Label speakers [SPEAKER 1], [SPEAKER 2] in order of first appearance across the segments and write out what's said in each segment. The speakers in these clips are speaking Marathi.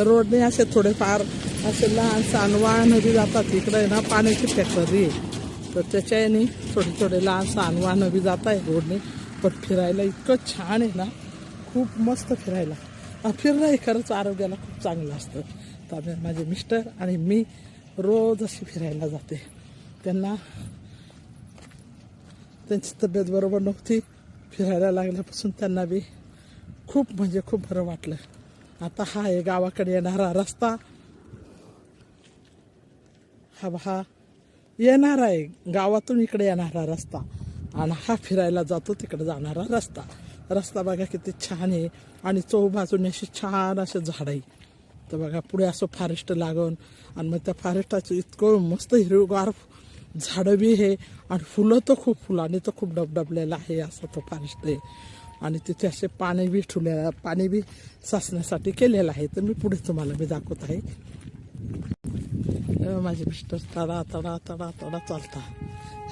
[SPEAKER 1] रोडने असे थोडेफार असे लहान सहान बी जातात इकडे ना पाण्याची फॅक्टरी. आहे तर त्याच्याने थोडे थोडे लहान सहान बी जात आहे रोडने. पण फिरायला इतकं छान आहे ना खूप मस्त फिरायला. फिरणं हे खरंच आरोग्याला खूप चांगलं असतं. तर आम्ही- माझे मिस्टर आणि मी रोज अशी फिरायला जाते. त्यांना त्यांची तब्येत बरोबर नव्हती. फिरायला लागल्यापासून त्यांना बी खूप म्हणजे खूप बरं वाटलं. आता हा आहे गावाकडे येणारा रस्ता. हा हा येणार आहे. गावातून इकडे येणारा रस्ता. आणि हा फिरायला जातो तिकडे जाणारा रस्ता. रस्ता बघा किती छान आहे. आणि चौबाजूने अशी छान असे झाड आहे. तर बघा पुढे असं फॉरेस्ट लागून आणि मग त्या फॉरेस्टाचं इतकं मस्त हिरवगार झाडं बी आहे. आणि फुलं तर खूप फुलांनी तर खूप डबडबलेलं आहे असं तो फॉरेस्ट आहे. आणि तिथे असे पाणी बी ठेवले पाणी बी साचण्यासाठी केलेलं आहे. तर मी पुढे तुम्हाला मी दाखवत आहे. माझे मिस्टर तडा तडा तडा तडा चालता.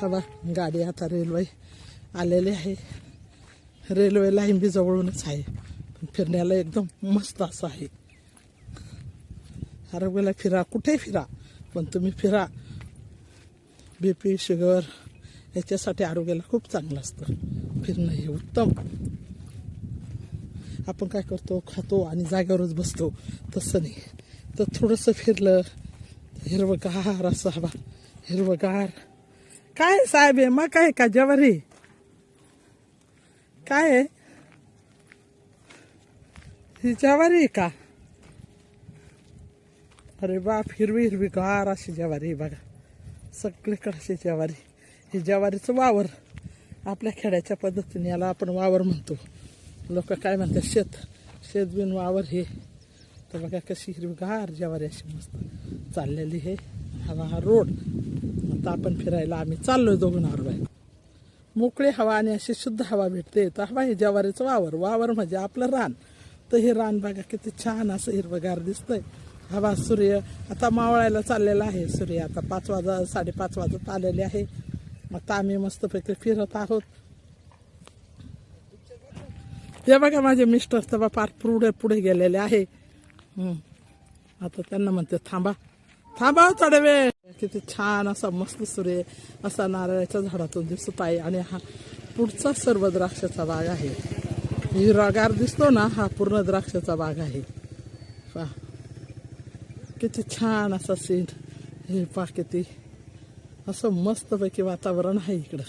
[SPEAKER 1] हा बा गाडी आता रेल्वे आलेली आहे. रेल्वे लाईन बी जवळूनच आहे. पण फिरण्याला एकदम मस्त असं आहे. आरोग्याला फिरा कुठे फिरा? पण तुम्ही फिरा. बी पी शुगर याच्यासाठी आरोग्याला खूप चांगलं असतं. फिरणं हे उत्तम. आपण काय करतो खातो आणि जागेवरच बसतो. तसं नाही. तर थोडंसं फिरलं हिरवगार असं हवा. हिरवगार. काय साहेब आहे मग काय का जवारी काय आहे ही जवारी आहे का? अरे बाप हिरवी हिरवी गार अशी जवारी बघा. सगळीकडे अशी जवारी हे ज्वारीचं वावर आपल्या खेड्याच्या पद्धतीने याला आपण वावर म्हणतो. लोक काय म्हणतात शेत शेत बिन वावर हे. तर बघा कशी हिरवीगार ज्वारी अशी मस्त चाललेली हे. हवा हा रोड. आता आपण फिरायला आम्ही चाललोय दोघं नारबाई मोकळी हवा आणि अशी शुद्ध हवा भेटते. तर हवा हे ज्वारीचं वावर. वावर म्हणजे आपलं रान. तर हे रान बघा किती छान असं हिरवगार दिसतंय. हवा सूर्य आता मावळायला चाललेला आहे. सूर्य आता पाच वाजा साडेपाच वाजत आलेले आहे. आता आम्ही मस्तपैकी फिरत आहोत हे बघा माझे मिस्टर तेव्हा फार पुढे पुढे गेलेले आहे आता त्यांना म्हणते थांबा थांबा थोडे वेळ किती छान असा मस्त सूर्य असा नारळाच्या झाडातून दिसत आहे आणि हा पुढचा सर्व द्राक्षाचा बाग आहे हिरवागार दिसतो ना हा पूर्ण द्राक्षाचा बाग आहे पहा किती छान असा सीन हे पा किती असं मस्तपैकी वातावरण आहे इकडं.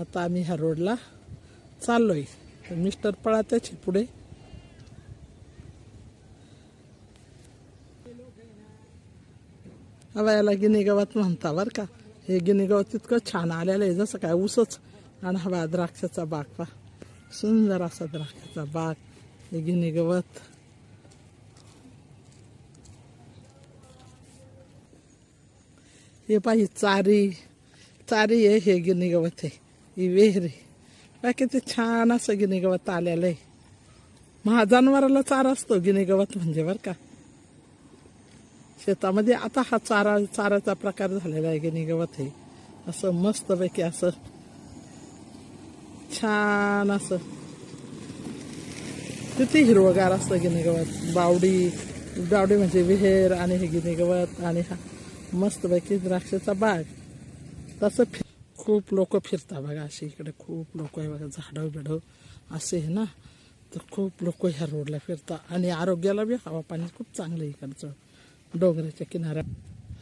[SPEAKER 1] आता आम्ही ह्या रोडला चाललोय. तर मिस्टर पळात्याचे पुढे. हवा याला गिनी गवत म्हणता बरं का. हे गिनेगाव गवत इतकं छान आलेलं आहे. जसं काय ऊसच आणि हवा द्राक्षाचा बाग पा सुंदर असा द्राक्षाचा बाग. हे गिनी गवत हे पाही चारी चारी आहे हे गिनी गवत आहे ही वेहरी बा किती छान असं गिनी गवत आलेलं आहे महा जनावराला चारा असतो गिनी गवत म्हणजे बरं का शेतामध्ये आता हा चारा चाराचा प्रकार झालेला आहे गिनी गवत आहे असं मस्तपैकी असं छान असं किती हिरवगार असतं गिनी गवत बावडी बावडी म्हणजे विहेर आणि हे गिनी गवत आणि हा मस्तपैकी द्राक्षाचा बाग. तसं फिर खूप लोक फिरतात बघा असे इकडे खूप लोक आहे बघा झाडं बिडं असे आहे ना. तर खूप लोक ह्या रोडला फिरतात आणि आरोग्याला बी हवा पाणी खूप चांगलं आहे इकडचं. डोंगराच्या किनाऱ्या.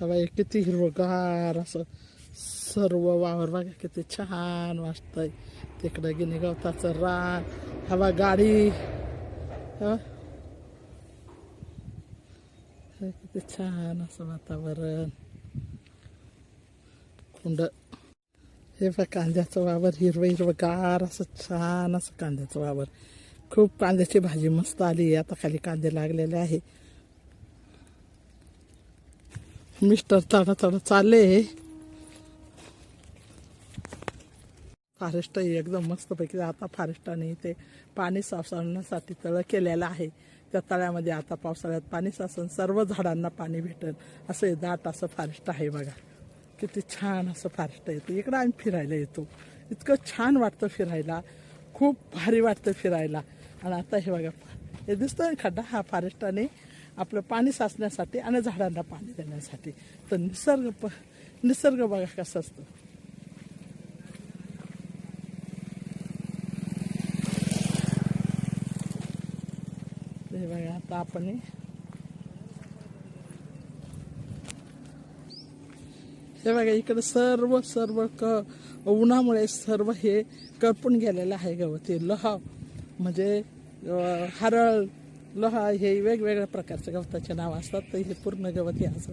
[SPEAKER 1] हवा हे किती हिरवगार असं. सर्व वावर बघा किती छान वाटतंय. तिकडं गिनी गवताचं रान. हवा गाडी. हवा किती छान असं वातावरण कुंड हे बघ कांद्याचं वावर हिरवं हिरवं गार असं छान असं कांद्याचं वावर खूप कांद्याची भाजी मस्त आली आता खाली कांदे लागलेले आहे. मिस्टर चढा चढा चालले फॉरेस्ट एकदम मस्तपैकी. आता फॉरेस्टाने इथे पाणी साचवण्यासाठी तळं केलेलं आहे. त्या तळ्यामध्ये आता पावसाळ्यात पाणी साचून सर्व झाडांना पाणी भेटेल असं दाट असं फॉरेस्ट आहे बघा. किती छान असं फॉरेस्ट येतं इकडं आम्ही फिरायला येतो. इतकं छान वाटतं फिरायला. खूप भारी वाटतं फिरायला. आणि आता हे बघा हे दिसतं खड्डा? हा फॉरेस्टाने आपलं पाणी साचण्यासाठी आणि झाडांना पाणी देण्यासाठी. तर निसर्ग प निसर्ग बघा कसं असतं हे बघा आता आपण हे. बघा इकडे सर्व सर्व क उन्हामुळे सर्व हे करपून गेलेलं आहे गवत हे हो लह. म्हणजे हरळ लह हे वेगवेगळ्या प्रकारच्या हो, गवताचे नाव असतात. तर हे पूर्ण गवत हे हो असं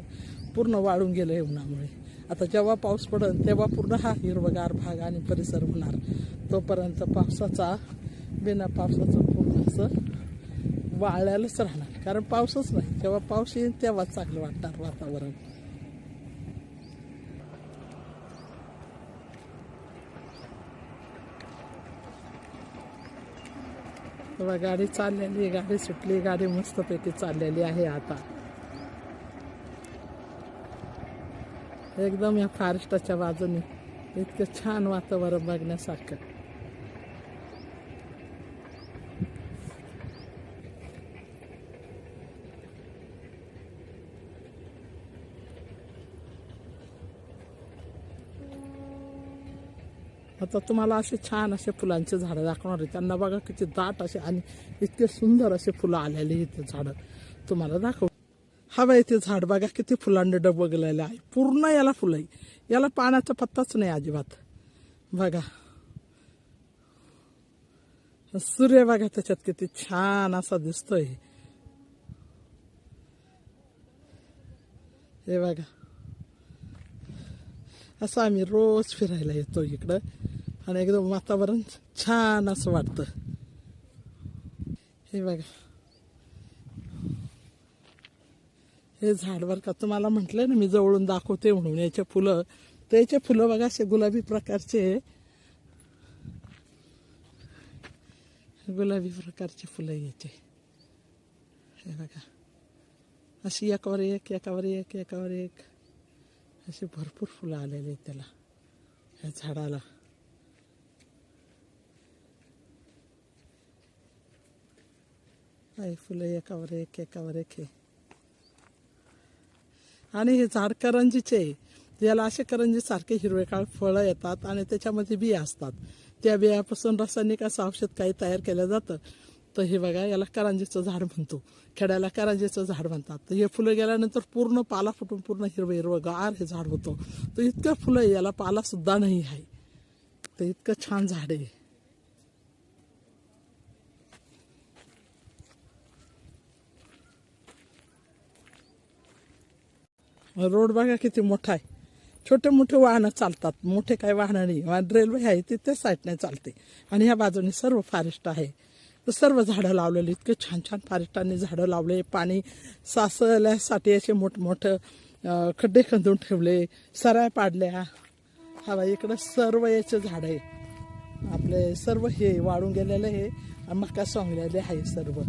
[SPEAKER 1] पूर्ण वाळून गेलं आहे उन्हामुळे. आता जेव्हा पाऊस पडेल तेव्हा पूर्ण हा हिरवगार भाग आणि परिसर होणार. तोपर्यंत पावसाचा बिना पावसाचं पूर्ण असं वाळल्यालाच राहणार. कारण पाऊसच नाही. जेव्हा पाऊस येईल तेव्हाच चांगलं वाटणार वातावरण. तेव्हा गाडी चाललेली गाडी सुटली. गाडी मस्तपैकी चाललेली आहे आता. एकदम या फॉरेस्टाच्या बाजूने इतकं छान वातावरण बघण्यासारखं. आता तुम्हाला असे छान असे फुलांचे झाडं दाखवणार आहे. त्यांना बघा किती दाट असे आणि इतके सुंदर असे फुलं आलेले इथे झाडं. तुम्हाला दाखव. हवं ते झाड बघा किती फुलांनी डबगलेलं आहे. पूर्ण याला फुलं आहे. याला पाण्याचा पत्ताच नाही अजिबात. बघा. सूर्य बघा त्याच्यात किती छान असा दिसतोय. हे बघा. असं आम्ही रोज फिरायला येतो इकडं. आणि एकदम वातावरण छान असं वाटतं. हे बघा. हे झाड बरं का तुम्हाला म्हटलं ना मी जवळून दाखवते म्हणून. याचे फुलं तर याचे फुलं बघा असे गुलाबी प्रकारचे. गुलाबी प्रकारचे फुलं याचे. हे बघा. अशी एकावर एक एकावर एक एकावर एक. असे भरपूर फुलं आलेले आहेत त्याला या झाडाला. आहे फुलं एकावर एक एकावर एक हे आणि हे झाड करंजीचे आहे. याला असे करंजी सारखे हिरवेकाळ फळं येतात आणि त्याच्यामध्ये बिया असतात त्या बियापासून रासायनिक असं औषध काही तयार केलं जातं तर हे बघा याला करंजीचं झाड म्हणतो खेड्याला करंजीचं झाड म्हणतात तर हे फुलं गेल्यानंतर पूर्ण पाला फुटून पूर्ण हिरवं हिरवं गार हे झाड होतं तर इतकं फुलं आहे, याला पाला सुद्धा नाही आहे तर इतकं छान झाड आहे रोड बघा किती मोठा आहे. छोटे मोठे वाहनं चालतात. मोठे काही वाहनं नाही. रेल्वे आहे ती त्या साईडने चालते. आणि ह्या बाजूने सर्व फॉरेस्ट आहे. सर्व झाडं लावलेली इतके छान छान फॉरेस्टांनी झाडं लावले. पाणी सासल्यासाठी असे मोठमोठं खड्डे खंदून ठेवले. सराय पाडल्या. हवा इकडं सर्व याचे झाडं आहे आपले सर्व हे वाढून गेलेले हे मका सोंगलेले आहे सर्व.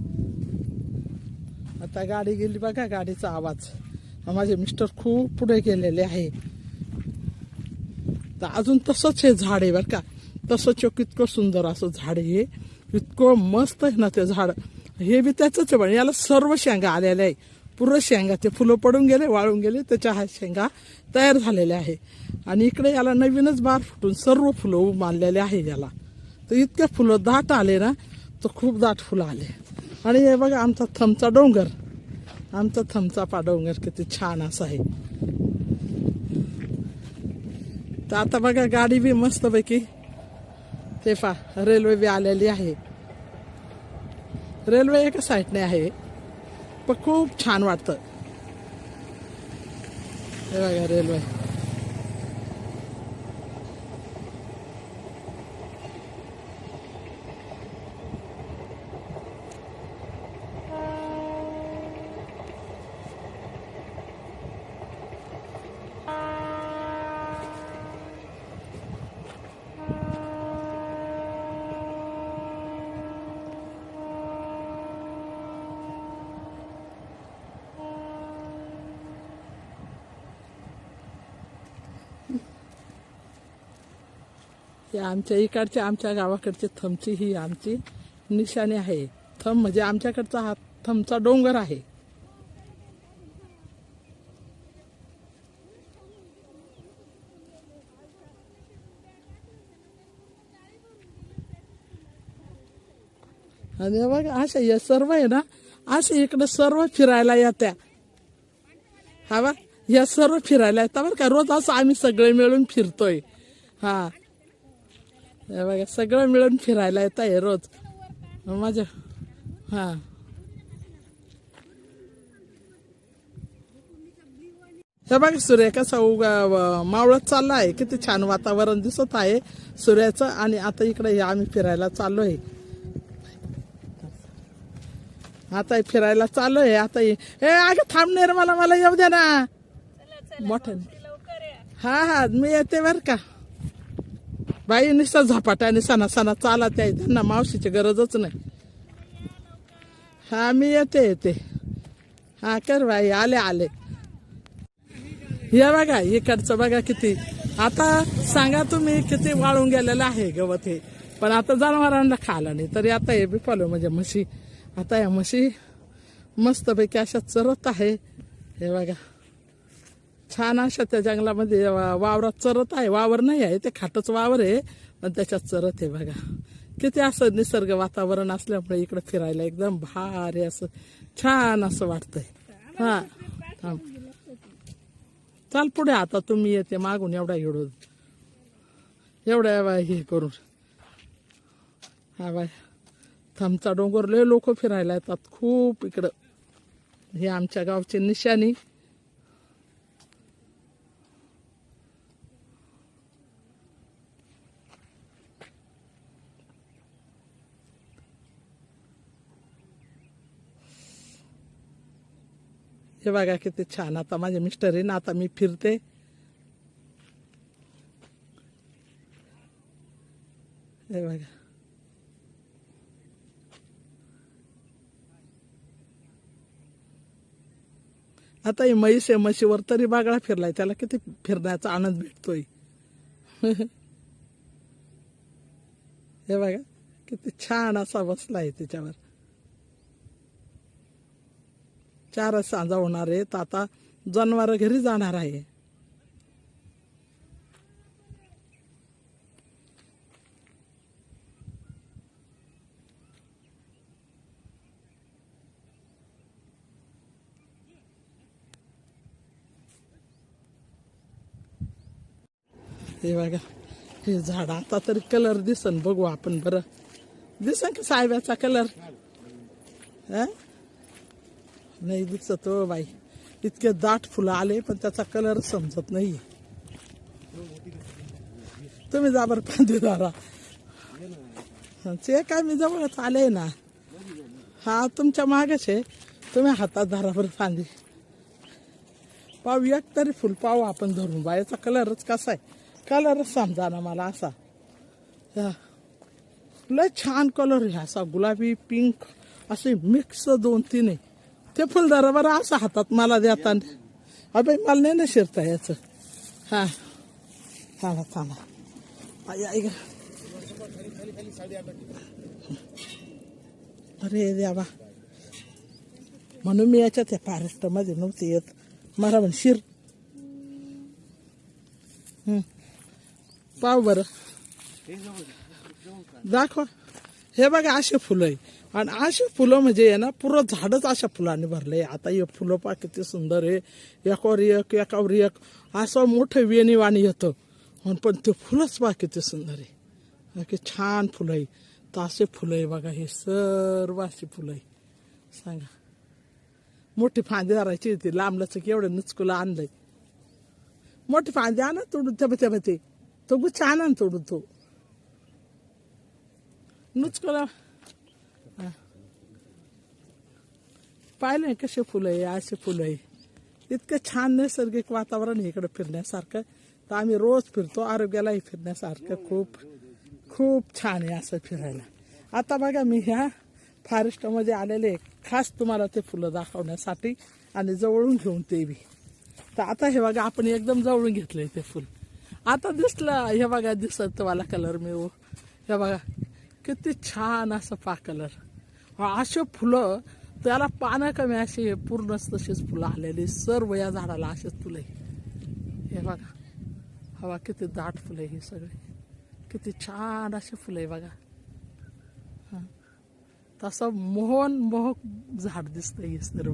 [SPEAKER 1] आता गाडी गेली बघा गाडीचा आवाज. माझे मिस्टर खूप पुढे गेलेले आहे. तर अजून तसंच हे झाड आहे बरं का. तसंच इतकं सुंदर असं झाड आहे हे. इतकं मस्त आहे ना ते झाड. हे बी त्याचंच आहे पण याला सर्व शेंगा आलेल्या आहे. पूर्ण शेंगा. ते फुलं पडून गेले वाळून गेले त्याच्या हा शेंगा तयार झालेल्या आहे. आणि इकडे याला नवीनच बार फुटून सर्व फुलं मानलेले आहे याला. तर इतके फुलं दाट आले ना तर खूप दाट फुलं आले. आणि हे बघा आमचा थमचा डोंगर. आमचा थमचापा डोंगर किती छान असा आहे. तर आता बघा गाडी बी मस्तपैकी ते पा रेल्वे बी आलेली आहे. रेल्वे एका साईडने आहे पण खूप छान वाटतं. हे बघा रेल्वे ते आमच्या इकडचे आमच्या गावाकडचे थमची ही आमची निशाणी आहे. थम म्हणजे आमच्याकडचा हा थमचा डोंगर आहे. आणि बघ बघा अशा या सर्व आहे ना असे इकडे सर्व फिरायला येत्या. हा बा या सर्व फिरायला येतात बरं का? रोज असं आम्ही सगळे मिळून फिरतोय. हा. हे बघा सगळं मिळून फिरायला येत आहे रोज. माझ्या हा. हे बघा सूर्य कसा उगा मावळत चालला आहे. किती छान वातावरण दिसत आहे सूर्याचं. आणि आता इकडे हे आम्ही फिरायला चाललोय. आता हे फिरायला चाललोय. आता हे ए अगं थांबणार मला मला येऊ द्या ना. मोठं. हा हा मी येते बर का. बाई निसा झपाटा आणि सणा सणा चालत आहे. त्यांना मावशीची गरजच नाही. हा मी येते येते. हा कर बाई आले आले. हे बघा इकडचं बघा किती. आता सांगा तुम्ही किती वाळून गेलेलं आहे गवत हे. पण आता जनावरांना खायला नाही. तरी आता हे बिपालो म्हणजे म्हशी. आता या म्हशी मस्तपैकी अशा चरत आहे. हे बघा. छान अशा त्या जंगलामध्ये वा- वावरात चरत आहे. वावर नाही आहे ते खाटच वावर आहे. पण त्याच्यात चरत आहे बघा. किती असं निसर्ग वातावरण असल्यामुळे इकडे फिरायला एकदम भारी असं छान असं वाटतंय. हा. थांब. चाल पुढे आता तुम्ही येते मागून एवढा एवढं एवढ्या हे करून. हा बाय. थमचा डोंगर लय लोक फिरायला येतात खूप इकडं. हे आमच्या गावची निशाणी. हे बघा किती छान. आता माझे मिस्टर आहे ना आता मी फिरते. हे बघा. आता ही म्हैस आहे म्हशीवर तरी बागळा फिरलाय. त्याला किती फिरण्याचा आनंद भेटतोय. हे बघा किती छान असा बसलाय त्याच्यावर चारच सांजा होणार आहे. तर आता जनावर घरी जाणार आहे. हे बघा हे झाड आता तरी कलर दिसन. बघू आपण बरं. दिसन का साहेबाचा कलर हा? नाही दिसत हो बाई इतके दाट फुलं आले पण त्याचा कलर समजत नाही. तुम्ही जा बरं पांदेदारा ते काय मी जवळच आले ना. हा तुमच्या मागच आहे. तुम्ही हातात धरा बरं फांदी पाहू एक तरी फुल पाहू आपण धरून. बायाचा कलरच कसा आहे? कलरच समजा ना मला असा. लय छान कलर आहे असा. गुलाबी पिंक असे मिक्स दोन तीन आहे. ते फुलदारा बरं असं हातात मला देताना अबे मला नाही ना शिरता याच हा. थांबा थांबा. ऐक अरे द्यावा म्हणून मी याच्यात या फॉरेस्टमध्ये नव्हते येत. मला म्हण शिर. पाव बरं. दाखवा. हे बघा असे फुलं आहे. आणि अशी फुलं म्हणजे आहे ना पुरं झाडच अशा फुलांनी भरले. आता हे फुलं पा किती सुंदर आहे. एकावर एक एकावर एक. असं मोठं वेणीवाणी येतं. आणि पण ते फुलंच पा किती सुंदर आहे. की छान फुलं आहे. तर असे फुलं आहे बघा हे सर्व अशी फुलं आहे. सांगा. मोठी फांदी धरायची होती. लांब की एवढं नुचकुला आणलंय. मोठी फांदी आण तोडून त्या ते ते. तो गुच्छ आणा तोडून तो. नुचकुला हा. पाहिलं आहे कसे फुलं आहे असे फुलं आहे. इतकं छान नैसर्गिक वातावरण आहे इकडं फिरण्यासारखं. तर आम्ही रोज फिरतो आरोग्यालाही फिरण्यासारखं. खूप खूप छान आहे असं फिरायला. आता बघा मी ह्या फॉरेस्टमध्ये आलेले खास तुम्हाला ते फुलं दाखवण्यासाठी आणि जवळून घेऊन ते बी. तर आता हे बघा आपण एकदम जवळून घेतलंय ते फुल. आता दिसलं हे बघा दिसत तुम्हाला कलर मी हे बघा किती छान असं पा कलर असे फुलं त्याला पानं कमी अशी पूर्णच तशीच फुलं आलेली. सर्व या झाडाला असेच फुलं आहे. हे बघा. हवा किती दाट फुलं आहे ही सगळी. किती छान अशी फुलं आहे बघा. हं. तसं मोहन मोहक झाड दिसतं हे सर्व.